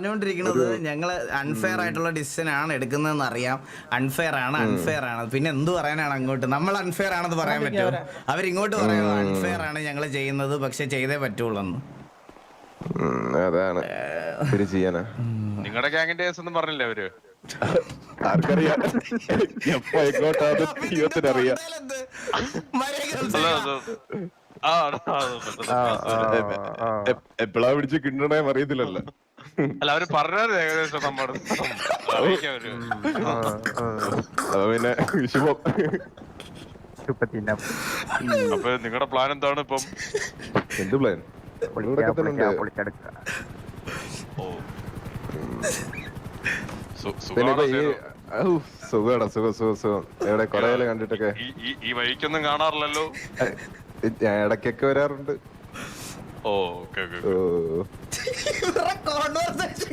പറഞ്ഞുകൊണ്ടിരിക്കുന്നത് ഞങ്ങൾ അൺഫെയർ ആയിട്ടുള്ള ഡിസിഷൻ ആണ് എടുക്കുന്നതെന്ന് അറിയാം. അൺഫെയർ ആണ് അൺഫെയർ ആണ്. പിന്നെ എന്ത് പറയാനാണ് അങ്ങോട്ട്? നമ്മൾ അൺഫെയർ ആണെന്ന് പറയാൻ പറ്റുമോ? അവരിങ്ങോട്ട് പറയുന്നത് അൺഫെയർ ആണ് ഞങ്ങൾ ചെയ്യുന്നത് പക്ഷെ ചെയ്തേ പറ്റുള്ളൂ അതാണ്. ചെയ്യാനാ. നിങ്ങളുടെ ഗ്യാങ്ങിന്റെ കേസ് ഒന്നും പറഞ്ഞില്ലേ അവർ? ആർക്കറിയാം. എപ്പോ എങ്ങോട്ടാന്ന് ദൈവത്തിനറിയാം. എന്ത്? മര്യാദയ്ക്ക് അല്ല, സംസാരിക്കണം. അത് ആ, അത് അത് എ- പിടിച്ച് കിണ്ടണേ അറിയത്തില്ലല്ലോ. അല്ല അവർ പറഞ്ഞത് ഏകദേശം നമ്മുടെ അപ്പൊ പിന്നെ ശുഭം അപ്പൊ നിങ്ങളുടെ പ്ലാൻ എന്താണ് ഇപ്പം? എന്ത് പ്ലാൻ സുഖാടാ സുഖം സുഖം സുഖം. എവിടെ കൊറേ കണ്ടിട്ടൊക്കെ. ഈ ഈ- ഈ വഴിക്കൊന്നും കാണാറില്ലല്ലോ? ഇടക്കൊക്കെ ഞാൻ ഇടയ്ക്കൊക്കെ വരാറുണ്ട്. ഓ ഓക്കെ ഓക്കെ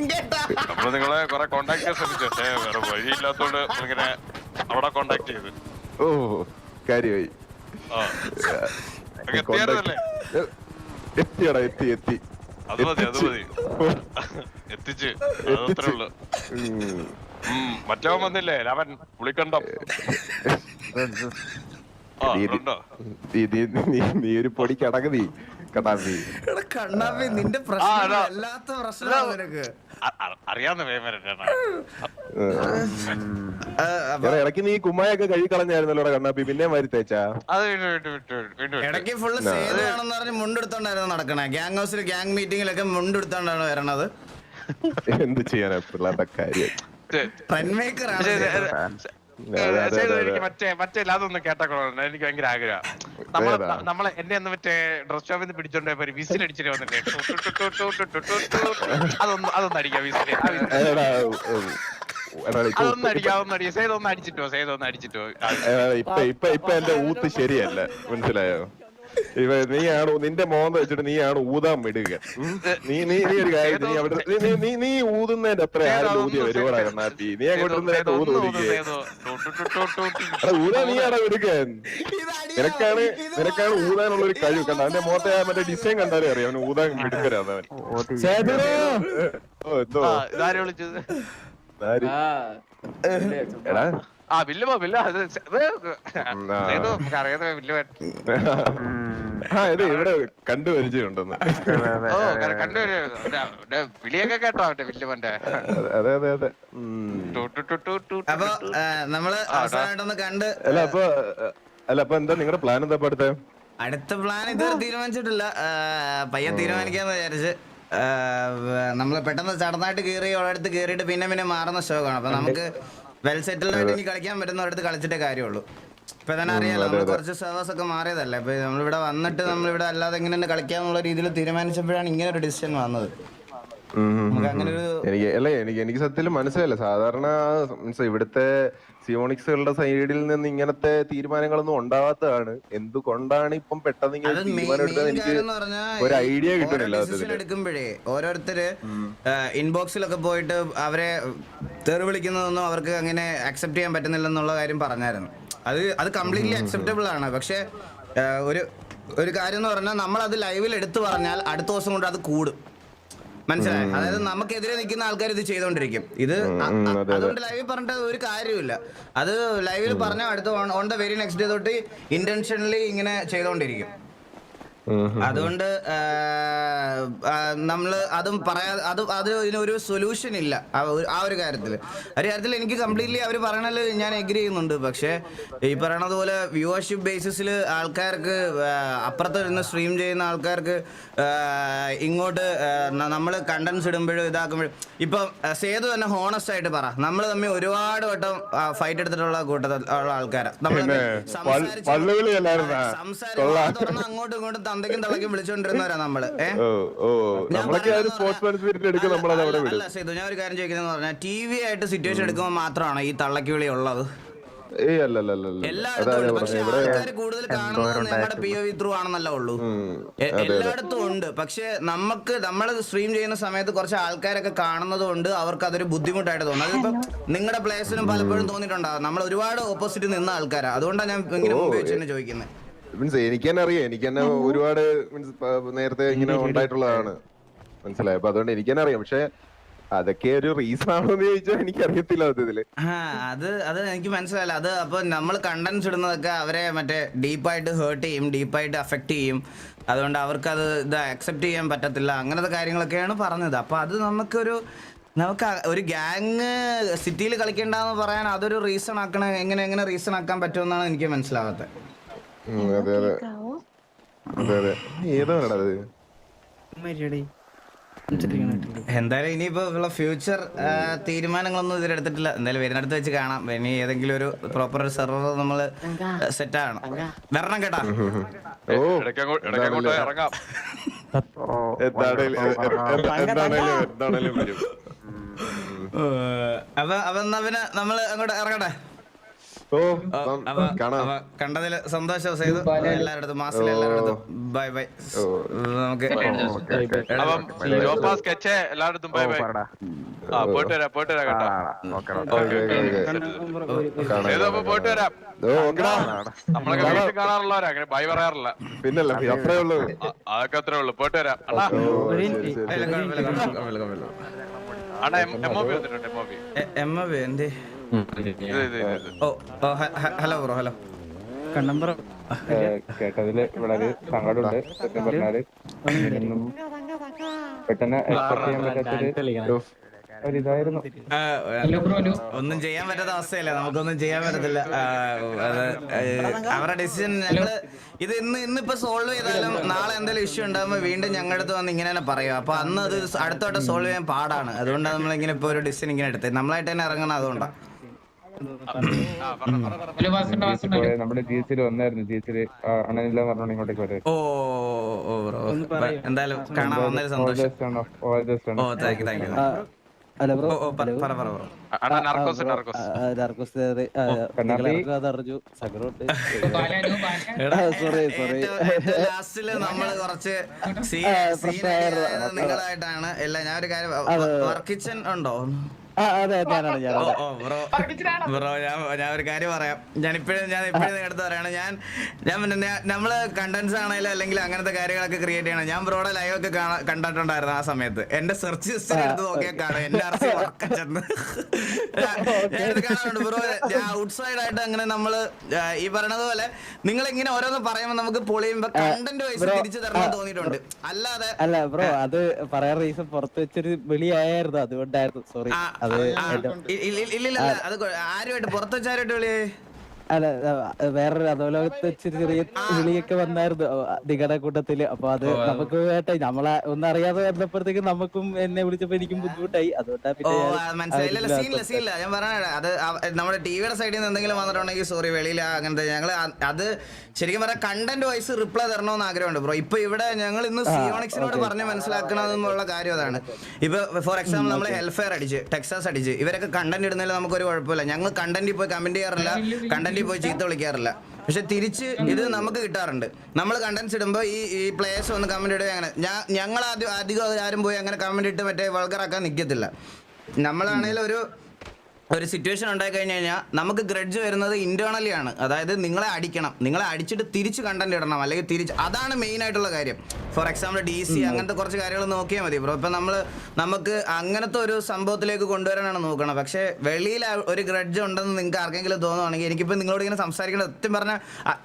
നമ്മൾ നിങ്ങളെ കൊറേ കോണ്ടാക്ട് ചെയ്യാൻ ശ്രമിച്ചു? പക്ഷേ വേറെ വഴിയില്ലാത്തോണ്ട് ഇങ്ങനെ അവിടെ കോണ്ടാക്ട് ചെയ്ത്. ഓ കാര്യമായി. എത്തിയടാ എത്തി എത്തി. അത് മതി അത് മതി. എത്തിച്ച്. അതത്രേ ഉള്ളു. മറ്റവൻ വന്നില്ലേ? അവൻ പുളിക്കണ്ടോ. ആ നീ- ഒരു നീ- നീ- നിന്റെ പ്രശ്നം ഇടയ്ക്ക് നീ കുമ്മായൊക്കെ കഴുകി കളഞ്ഞായിരുന്നല്ലോ കണ്ണാപ്പി. പിന്നെ മാറി തേച്ചാ ഇടയ്ക്ക് ഫുള്ള് സേവയാണെന്ന് പറഞ്ഞ് മുണ്ടെടുത്തോണ്ടായിരുന്നു നടക്കണേ. ഗ്യാങ് ഹൗസിൽ ഗ്യാങ് മീറ്റിംഗിലൊക്കെ മുണ്ടെടുത്തോണ്ടാണ് വരണത്. എന്ത് ചെയ്യാനാ പിള്ളേരുടെ കാര്യം? മറ്റേ മറ്റേ അതൊന്നും കേട്ടോ എനിക്ക് ഭയങ്കര ആഗ്രഹം. നമ്മളെ നമ്മളെ എന്നെ ഒന്ന് മറ്റേ ഡ്രസ് ഷോപ്പിൽ നിന്ന് പിടിച്ചോണ്ട് പോയി വിസിൽ അടിച്ചിട്ട് വന്നില്ലേ അതൊന്ന് അതൊന്ന് അടിക്കാം വിസിൽ അതൊന്ന് അടിക്കാം അതൊന്ന് അടിക്കാം സേതൊന്ന് അടിച്ചിട്ടോ സേതൊന്ന് അടിച്ചിട്ടോ ഇപ്പൊ ഇപ്പൊ ഇപ്പൊ എന്റെ ഊത്ത് ശരിയല്ല മനസ്സിലായോ ഇവ നീയാണ് നിന്റെ മോന്ത വെച്ചിട്ട് നീയാണ് ഊതാൻ വിടുക നീ നീ നീ ഒരു കാര്യം നീ അവിടെ നീ- നീ ഊതുന്നതിന്റെ അത്ര ആരും ഊതിയ വരുവാടാ കണ്ണാപ്പി നീ അങ്ങോട്ട് ഊത് ഒന്ന് ഒന്ന് ഊതിക്കേ സേതു. ടു, ടു, ടു, ടു, ടു, ടു. എടാ, ഊതാ നീയാടാ അടിയാ. നിനക്കാണ് നിനക്കാണ് ഊതാനുള്ള ഒരു കഴിവ് കണ്ട അവന്റെ മോത്തെ മറ്റേ ഡിസൈൻ കണ്ടാലേ അറിയാം അവന് ഊതാൻ അവൻ ഓ എന്തോ ഇതാരെ വിളിച്ചത്? എടാ ആ ബില്ല് പോ ഇവിടെ കണ്ടു പരിചയമുണ്ടെന്ന്. കേട്ടോ അല്ല അപ്പൊ അല്ല അപ്പൊ എന്താ നിങ്ങളുടെ പ്ലാൻ എന്താ അടുത്ത? അടുത്ത പ്ലാൻ ഇതുവരെ തീരുമാനിച്ചിട്ടില്ല. പയ്യൻ തീരുമാനിക്കാന്ന് വിചാരിച്ച്. നമ്മൾ പെട്ടെന്ന് ചടന്നായിട്ട് കേറി ഒരിടത്ത് കേറിയിട്ട് പിന്നെ പിന്നെ മാറുന്ന ശോകമാണ്. അപ്പൊ നമുക്ക് വെൽ സെറ്റിൽഡ് ആയിട്ട് ഇനി കളിക്കാൻ പറ്റുന്ന ഒരിടത്ത് കളിച്ചിട്ടേ കാര്യമുള്ളൂ. ഇപ്പൊ തന്നെ അറിയാലോ നമ്മൾ കുറച്ച് സെർവേഴ്സ് ഒക്കെ മാറിയതല്ലേ? ഇപ്പൊ നമ്മളിവിടെ വന്നിട്ട് നമ്മളിവിടെ അല്ലാതെ എങ്ങനെ കളിക്കാന്നുള്ള രീതിയിൽ തീരുമാനിച്ചപ്പോഴാണ് ഇങ്ങനെ ഒരു ഡിസിഷൻ വന്നത്. എനിക്ക് അല്ല എനിക്ക് എനിക്ക് സത്യത്തിൽ മനസ്സിലായില്ല. സാധാരണ ഇവിടുത്തെ സിയോണിക്സുകളുടെ സൈഡിൽ നിന്ന് ഇങ്ങനത്തെ തീരുമാനങ്ങളൊന്നും ഉണ്ടാവാത്തതാണ്. എന്തുകൊണ്ടാണ് ഇപ്പം പെട്ടെന്ന് ഇങ്ങനെ തീരുമാനം എനിക്ക് ഒരു ഐഡിയ കിട്ടുന്നില്ല എടുക്കുമ്പോഴേ ഓരോരുത്തര് ഇൻബോക്സിലൊക്കെ പോയിട്ട് അവരെ തെറി വിളിക്കുന്നതൊന്നും അവർക്ക് അങ്ങനെ അക്സെപ്റ്റ് ചെയ്യാൻ പറ്റുന്നില്ല എന്നുള്ള കാര്യം പറഞ്ഞായിരുന്നു. അത് അത് കംപ്ലീറ്റ്ലി അക്സെപ്റ്റബിൾ ആണ്. പക്ഷെ ഒരു ഒരു കാര്യം എന്ന് പറഞ്ഞാൽ നമ്മൾ അത് ലൈവിൽ എടുത്തു പറഞ്ഞാൽ അടുത്ത ദിവസം കൊണ്ട് അത് കൂടും. മനസ്സിലായി? അതായത് നമുക്കെതിരെ നിൽക്കുന്ന ആൾക്കാർ ഇത് ചെയ്തോണ്ടിരിക്കും. ഇത്. അതുകൊണ്ട് ലൈവിൽ പറഞ്ഞിട്ട് ഒരു കാര്യമില്ല അത് ലൈവിൽ പറഞ്ഞ അടുത്ത on the very next day തൊട്ട് ഇന്റൻഷനലി ഇങ്ങനെ ചെയ്തോണ്ടിരിക്കും. അതുകൊണ്ട് നമ്മൾ അതും പറയാ അത് അതിന് ഒരു സൊല്യൂഷൻ ഇല്ല. ആ ഒരു- ആ ഒരു കാര്യത്തിൽ ഒരു കാര്യത്തിൽ എനിക്ക് കംപ്ലീറ്റ്ലി അവർ പറയണത് ഞാൻ എഗ്രി ചെയ്യുന്നുണ്ട്. പക്ഷേ ഈ പറയണത് പോലെ വ്യൂവർഷിപ്പ് ബേസിസിൽ ആൾക്കാർക്ക് അപ്പുറത്ത് ഇരുന്ന് സ്ട്രീം ചെയ്യുന്ന ആൾക്കാർക്ക് ഇങ്ങോട്ട് നമ്മൾ കണ്ടൻസ് ഇടുമ്പോഴും ഇതാക്കുമ്പോഴും ഇപ്പം സേതു തന്നെ ഹോണസ്റ്റ് ആയിട്ട് പറ. നമ്മൾ തമ്മിൽ ഒരുപാട് വട്ടം ഫൈറ്റ് എടുത്തിട്ടുള്ള കൂട്ടത്തിൽ ഉള്ള ആൾക്കാരാണ് നമ്മൾ? സംസാരിച്ചു അങ്ങോട്ടും ഇങ്ങോട്ടും തന്തയ്ക്കും തളക്കും വിളിച്ചോണ്ടിരുന്നവരാ നമ്മൾ. ഓ ഓ. ഞാൻ നമ്മളൊക്കെ ഒരു സ്പോർട്സ്മാൻ സ്പിരിറ്റ് എടുക്കും അല്ല, അവിടെ അല്ല, സേതു ഞാൻ ഒരു കാര്യം ചോദിക്കുന്നത് പറഞ്ഞാൽ ടി വി ആയിട്ട് സിറ്റുവേഷൻ എടുക്കുമ്പോൾ മാത്രമാണ് ഈ തള്ളക്ക് വിളി ഉള്ളത് എല്ലായിടത്തും ഉണ്ട്. പക്ഷെ ആൾക്കാർ കൂടുതൽ കാണുന്നത് നമ്മുടെ പി ഒ വി ത്രൂ ആണെന്നല്ല ഉള്ളൂ. എല്ലായിടത്തും ഉണ്ട്. പക്ഷെ നമുക്ക് നമ്മൾ സ്ട്രീം ചെയ്യുന്ന സമയത്ത് കുറച്ച് ആൾക്കാരൊക്കെ കാണുന്നത് കൊണ്ട് അവർക്ക് അതൊരു ബുദ്ധിമുട്ടായിട്ട് തോന്നും. അതിപ്പോ നിങ്ങളുടെ പ്ലേസിനും പലപ്പോഴും തോന്നിയിട്ടുണ്ടാകും നമ്മൾ ഒരുപാട് ഓപ്പോസിറ്റ് നിന്ന ആൾക്കാരാ. അതുകൊണ്ടാണ് ഞാൻ ഇങ്ങനെ മുമ്പ് വെച്ച് തന്നെ ചോദിക്കുന്നത് മീൻസ് എനിക്ക് തന്നെ അറിയാം എനിക്ക് തന്നെ ഒരുപാട് മീൻസ് നേരത്തെ ഇങ്ങനെ ഉണ്ടായിട്ടുള്ളതാണ്. മനസ്സിലായി. അപ്പൊ അതുകൊണ്ട് എനിക്ക് തന്നെ അറിയാം പക്ഷെ അതൊക്കെ ഒരു റീസൺ ആണോ എന്ന് ചോദിച്ചാൽ എനിക്ക് അറിയത്തില്ല ഇതിൽ ആ അത് അത് എനിക്ക് മനസ്സിലായില്ല. അത് അപ്പൊ നമ്മൾ കണ്ടൻസ് ഇടുന്നതൊക്കെ അവരെ മറ്റേ ഡീപ്പായിട്ട് ഹേർട്ട് ചെയ്യും ഡീപ്പായിട്ട് അഫക്റ്റ് ചെയ്യും. അതുകൊണ്ട് അവർക്ക് അത് ഇത് അക്സെപ്റ്റ് ചെയ്യാൻ പറ്റത്തില്ല. അങ്ങനത്തെ കാര്യങ്ങളൊക്കെയാണ് പറഞ്ഞത്. അപ്പൊ അത് നമുക്കൊരു നമുക്ക് ഒരു ഗ്യാങ് സിറ്റിയിൽ കളിക്കണ്ടെന്ന് പറയാൻ അതൊരു റീസൺ ആക്കണ എങ്ങനെ എങ്ങനെ റീസൺ ആക്കാൻ പറ്റുമെന്നാണ് എനിക്ക് മനസ്സിലാവാത്തത് ഉം, അതെ അതെ. അതെ അതെ. ഏതാണ് അത്? എന്തായാലും ഇനിയിപ്പോ ഉള്ള ഫ്യൂച്ചർ തീരുമാനങ്ങളൊന്നും ഇതിലെടുത്തിട്ടില്ല എന്തായാലും വരുന്നിടത്ത് വെച്ച് കാണാം. ഇനി ഏതെങ്കിലും ഒരു പ്രോപ്പർ ഒരു സെർവർ നമ്മൾ സെറ്റ് ആകണം വരണം കേട്ടാ. അപ്പൊ അപ്പൊ എന്നാ പിന്നെ നമ്മൾ അങ്ങോട്ട് ഇറങ്ങട്ടെ? കണ്ടതിൽ സന്തോഷം ചെയ്തു എല്ലാവരുടെ മാസത്തിൽ എല്ലാവരുടെ ബൈ ബൈ നമുക്ക് എല്ലായിടത്തും ബൈ ബൈ ആ പോയിട്ട് വരാം പോയിട്ട് വരാം കേട്ടോ. Okay, okay, okay. കാണാം, ഏതോ അപ്പൊ പോയിട്ട് വരാം. നമ്മളൊക്കെ വീട്ടിൽ കാണാറുള്ളവരാ അങ്ങനെ ബൈ പറയാറില്ല. പിന്നല്ല അത്രേ ഉള്ളൂ. അതൊക്കെ അത്രേ ഉള്ളൂ. പോയിട്ട് വരാം. അണ്ണാ. എം ഒ പി വന്നിട്ടുണ്ട് M O P. A- M A B, എന്തേ? ഓ hello bro hello. Hello bro? കേട്ടതിൽ വളരെ സങ്കടമുണ്ട് സത്യം പറഞ്ഞാൽ. ഒന്നും പെട്ടെന്ന് എക്സ്പെക്ട് ചെയ്യാൻ പറ്റാത്തൊരു ഒന്നും ചെയ്യാൻ പറ്റാത്ത അവസ്ഥയല്ല? നമുക്കൊന്നും ചെയ്യാൻ പറ്റത്തില്ല. അവരുടെ ഡിസിഷൻ ഞങ്ങൾ ഇത് ഇന്ന് ഇന്നിപ്പോ സോൾവ് ചെയ്താലും നാളെ എന്തെങ്കിലും ഇഷ്യൂ ഉണ്ടാകുമ്പോൾ വീണ്ടും ഞങ്ങളുടെ അടുത്ത് വന്ന് ഇങ്ങനെ തന്നെ പറയും. അപ്പൊ അന്ന് അത് അടുത്തോട്ട് സോൾവ് ചെയ്യാൻ പാടാണ്. അതുകൊണ്ടാണ് നമ്മളിങ്ങനെ ഇപ്പൊ ഒരു ഡിസിഷൻ ഇങ്ങനെ എടുത്തത്. നമ്മളായിട്ട് തന്നെ ഇറങ്ങണം അതുകൊണ്ടാണ് ആ പറഞ്ഞു പറഞ്ഞു പോയ നമ്മുടെ ജി വന്നായിരുന്നു. ജി ഇങ്ങോട്ടേക്ക് വരെ. ഓ എന്തായാലും കാണാൻ വന്നതിൽ സന്തോഷം. Oh thank you thank you ലാസ്റ്റിൽ നമ്മൾ കുറച്ച് നിങ്ങളായിട്ടാണ്. എല്ലാം ഞാൻ ഒരു കാര്യം വർക്ക് കിച്ചൺ ഉണ്ടോ? ബ്രോ. ഞാൻ ഞാൻ ഒരു കാര്യം പറയാം. ഞാൻ ഇപ്പോഴും ഞാൻ ഇപ്പോഴും പറയാണ് ഞാൻ ഞാൻ നമ്മൾ കണ്ടന്റ്സ് ആണെങ്കിലും അല്ലെങ്കിൽ അങ്ങനത്തെ കാര്യങ്ങളൊക്കെ ക്രിയേറ്റ് ചെയ്യണം. ഞാൻ ബ്രോയുടെ ലൈവ് ഒക്കെ കണ്ടിട്ടുണ്ടായിരുന്നു ആ സമയത്ത്. എന്റെ സെർച്ച് ഹിസ്റ്ററി എടുത്ത് നോക്കിയാൽ കാണാം എന്റെ അറസ്റ്റ് കാണാറുണ്ട് ബ്രോ. ഞാൻ ഔട്ട്സൈഡ് ആയിട്ട് അങ്ങനെ നമ്മൾ ഈ പറഞ്ഞതുപോലെ പോലെ നിങ്ങൾ ഇങ്ങനെ ഓരോന്ന് പറയുമ്പോൾ നമുക്ക് പൊളിയുമ്പോ കണ്ടന്റ് വൈസ് തിരിച്ചു തരണം തോന്നിയിട്ടുണ്ട്. അല്ലാതെ അല്ല ബ്രോ അത് പറയാൻ റീസൺ പുറത്ത് വെച്ചൊരു വെളിയായിരുന്നു അതുകൊണ്ടായിരുന്നു. സോറി അത് ഇല്ലില്ല അത് ആരുമായിട്ട് പുറത്ത് വെച്ചാരുമായിട്ട് വിളിയേ അല്ല വേറൊരു അധോലോകത്ത് ഇച്ചിരി ചെറിയ വിളിയൊക്കെ വന്നായിരുന്നു. നിങ്ങളുടെ കൂട്ടത്തിൽ. അപ്പൊ അത് നമുക്ക് വേട്ടെ നമ്മളെ ഒന്നും അറിയാതെ വന്നപ്പോഴത്തേക്കും നമുക്കും എന്നെ വിളിച്ചപ്പോ എനിക്കും ബുദ്ധിമുട്ടായി. അതുകൊണ്ടാ ഓ പിന്നെ ഞാൻ ആ, മനസ്സിലായി. ഇല്ല, ഇല്ല, സീനില്ല സീനില്ല. ഞാൻ പറഞ്ഞ അത് നമ്മുടെ ടിവിയുടെ സൈഡിൽ നിന്ന് എന്തെങ്കിലും വന്നിട്ടുണ്ടെങ്കിൽ സോറി വെളിയില അങ്ങനത്തെ ഞങ്ങൾ അത് ശരിക്കും പറഞ്ഞാൽ കണ്ടന്റ് വൈസ് റിപ്ലൈ തരണമെന്ന് ആഗ്രഹമുണ്ട് ബ്രോ ഇപ്പൊ ഇവിടെ ഞങ്ങൾ ഇന്ന് സിയോണിക്സിനോട് പറഞ്ഞ് മനസ്സിലാക്കണമെന്നുള്ള കാര്യം അതാണ്. ഇപ്പൊ ഫോർ എക്സാമ്പിൾ നമ്മൾ ഹെൽഫെയർ അടിച്ച് ടെക്സാസ് അടിച്ച് ഇവരൊക്കെ കണ്ടന്റ് ഇടുന്നതിൽ നമുക്കൊരു കുഴപ്പമില്ല. ഞങ്ങൾ കണ്ടന്റിൽ പോയി കമന്റ് ചെയ്യാറില്ല. കണ്ടന്റിൽ പോയി ചീത്ത വിളിക്കാറില്ല. പക്ഷെ തിരിച്ച് ഇത് നമുക്ക് കിട്ടാറുണ്ട്. നമ്മൾ കണ്ടൻസ് ഇടുമ്പോൾ ഈ ഈ പ്ലേയേഴ്സ് ഒന്ന് കമന്റ് ഇടുക അങ്ങനെ. ഞാൻ ഞങ്ങൾ ആദ്യം അധികം ആരും പോയി അങ്ങനെ കമന്റ് ഇട്ട് മറ്റേ വൾഗറാക്കാൻ നിൽക്കത്തില്ല നമ്മളാണെങ്കിൽ ഒരു ഒരു സിറ്റുവേഷൻ ഉണ്ടായി കഴിഞ്ഞു കഴിഞ്ഞാൽ നമുക്ക് ഗ്രഡ്ജ് വരുന്നത് ഇന്റേണലി ആണ്. അതായത് നിങ്ങളെ അടിക്കണം. നിങ്ങളെ അടിച്ചിട്ട് തിരിച്ച് കണ്ടന്റ് ഇടണം. അല്ലെങ്കിൽ തിരിച്ച് അതാണ് മെയിൻ ആയിട്ടുള്ള കാര്യം. ഫോർ എക്സാമ്പിൾ ഡി സി അങ്ങനത്തെ കുറച്ച് കാര്യങ്ങൾ നോക്കിയാൽ മതി ബ്രോ ഇപ്പൊ നമ്മൾ നമുക്ക് അങ്ങനത്തെ ഒരു സംഭവത്തിലേക്ക് കൊണ്ടുവരാനാണ് നോക്കണം പക്ഷെ വെളിയിൽ ഒരു ഗ്രഡ്ജ് ഉണ്ടെന്ന് നിങ്ങൾക്ക് ആർക്കെങ്കിലും തോന്നുവാണെങ്കിൽ എനിക്കിപ്പോൾ നിങ്ങളോട് ഇങ്ങനെ സംസാരിക്കേണ്ട സത്യം പറഞ്ഞാൽ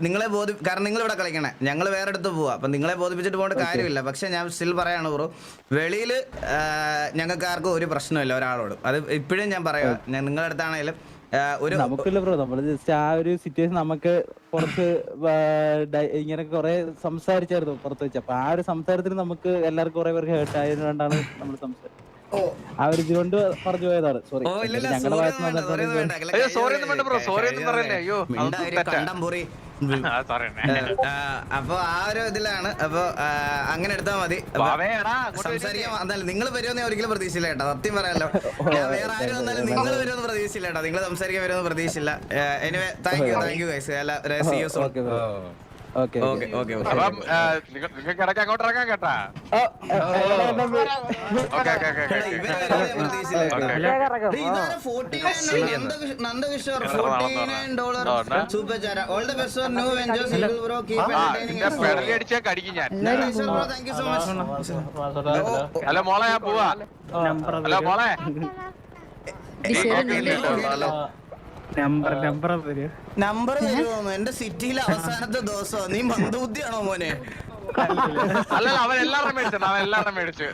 നിങ്ങളെ ബോധി കാരണം നിങ്ങൾ ഇവിടെ കളിക്കണേ. ഞങ്ങൾ വേറെ അടുത്ത് പോവാ. അപ്പം നിങ്ങളെ ബോധിപ്പിച്ചിട്ട് പോകേണ്ട കാര്യമില്ല. പക്ഷെ ഞാൻ സ്റ്റിൽ പറയാണ് ബ്രോ വെളിയിൽ ഞങ്ങൾക്ക് ആർക്കും ഒരു പ്രശ്നമില്ല ഒരാളോട്. അത് ഇപ്പോഴും ഞാൻ പറയാം. ഞാൻ നിങ്ങളുടെ അടുത്താണെങ്കിലും ഒരു നമുക്കില്ല ബ്രോ നമ്മൾ ജസ്റ്റ് ആ ഒരു സിറ്റുവേഷൻ നമുക്ക് പുറത്ത് ഇങ്ങനെ കുറെ സംസാരിച്ചായിരുന്നു പുറത്ത് വെച്ച്. അപ്പൊ ആ ഒരു സംസാരത്തിന് നമുക്ക് എല്ലാവർക്കും കുറെ പേർക്ക് ഹേർട്ട് ആയതുകൊണ്ടാണ് നമ്മൾ സംസാരിച്ചത്. ആ ഒരു ഇതുകൊണ്ട് പറഞ്ഞു പോയതാണ്. സോറി ഞങ്ങളുടെ ഭാഗത്ത്. നിന്ന് sorry ഒന്നും വേണ്ട. കഴിഞ്ഞ ഒന്നും പറയല്ലേ, അയ്യോ, മിണ്ടാ, അപ്പൊ ആ ഒരു ഇതിലാണ്. അപ്പൊ അങ്ങനെ എടുത്താൽ മതി. സംസാരിക്കാം ബാവേടാ അങ്ങോട്ട് സംസാരിക്കാൻ വന്നാലും നിങ്ങൾ വരുമെന്ന് ഒരിക്കലും പ്രതീക്ഷയില്ല കേട്ടോ. സത്യം പറയാലോ. വേറെ ആരും വന്നാലും നിങ്ങൾ വരുമെന്ന് പ്രതീക്ഷയില്ല കേട്ടോ. നിങ്ങൾ സംസാരിക്കാൻ വരുമെന്ന് പ്രതീക്ഷയില്ല anyway thank you thank you guys അല്ല സി യു സോൺ നിങ്ങൾക്ക് ഇടയ്ക്ക് അങ്ങോട്ട് ഇറങ്ങാൻ കേട്ടാ ഓക്കെ ഓക്കെ ഓക്കെ എടാ, ഇവരെ വരെ ഞാൻ പ്രതീക്ഷിച്ചില്ല. ഡേയ്, ഇതാരാ 49 നന്ദകിഷ്- Nandakishore 49 dollar super chat. All the best for new ventures, Eagle bro. Keep ആ entertaining നിന്റെ us. പെടലി അടിച്ചാ കടിക്കും ഞാൻ ഹലോ മോളെ ഞാൻ പോവാ ഹലോ മോളെ നമ്പർ നമ്പർ നമ്പർ എന്റെ സിറ്റിയിലെ അവസാനത്തെ ദിവസം നീ മന്ദബുദ്ധിയാണോ മോനെ? അല്ലല്ല അവൻ എല്ലാവരും മേടിച്ചു എല്ലാവരും മേടിച്ചു.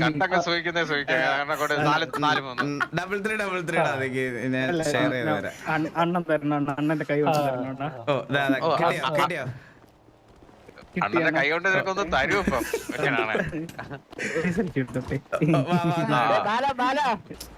കണ്ടൊക്കെ double three double three share ചെയ്ത് ന- തരാം. അണ്ണൻ തരണം അണ്ണ അണ്ണന്റെ കൈ വന്നു. കിട്ടിയോ? അണ്ണന്റെ കൈ കൊണ്ട് നിനക്കൊന്ന് തരൂ ഇപ്പം.